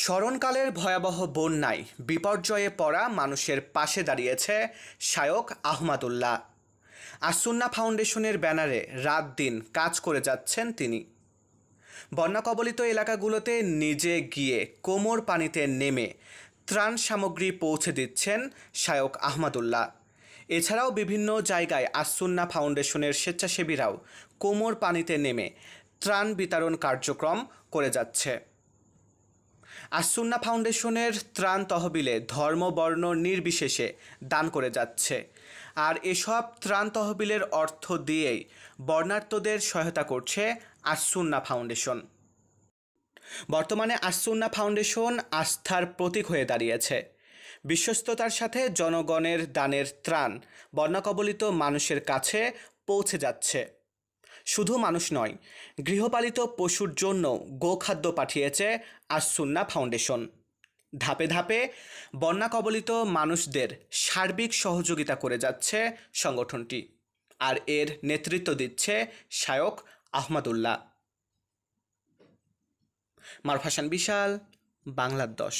স্মরণকালের ভয়াবহ বন্যায় বিপর্যয়ে পড়া মানুষের পাশে দাঁড়িয়েছে শায়ক আহমাদুল্লাহ। আসুন্না ফাউন্ডেশনের ব্যানারে রাত দিন কাজ করে যাচ্ছেন তিনি। বন্যা কবলিত এলাকাগুলোতে নিজে গিয়ে কোমর পানিতে নেমে ত্রাণ সামগ্রী পৌঁছে দিচ্ছেন শায়ক আহমাদুল্লাহ। এছাড়াও বিভিন্ন জায়গায় আসুন্না ফাউন্ডেশনের স্বেচ্ছাসেবীরাও কোমর পানিতে নেমে ত্রাণ বিতরণ কার্যক্রম করে যাচ্ছে। আসুন্না ফাউন্ডেশনের ত্রাণ তহবিলে ধর্ম, বর্ণ নির্বিশেষে দান করে যাচ্ছে। আর এসব ত্রাণ তহবিলের অর্থ দিয়েই বর্ণার্থদের সহায়তা করছে আসুন্না ফাউন্ডেশন। বর্তমানে আসুন্না ফাউন্ডেশন আস্থার প্রতীক হয়ে দাঁড়িয়েছে। বিশ্বস্ততার সাথে জনগণের দানের ত্রাণ বন্যাকবলিত মানুষের কাছে পৌঁছে যাচ্ছে। শুধু মানুষ নয়, গৃহপালিত পশুর জন্য গোখাদ্য পাঠিয়েছে আসুন্না ফাউন্ডেশন। ধাপে ধাপে বন্যা কবলিত মানুষদের সার্বিক সহযোগিতা করে যাচ্ছে সংগঠনটি, আর এর নেতৃত্ব দিচ্ছে শায়ক আহমদুল্লাহ। মারফাসান বিশাল বাংলার দশ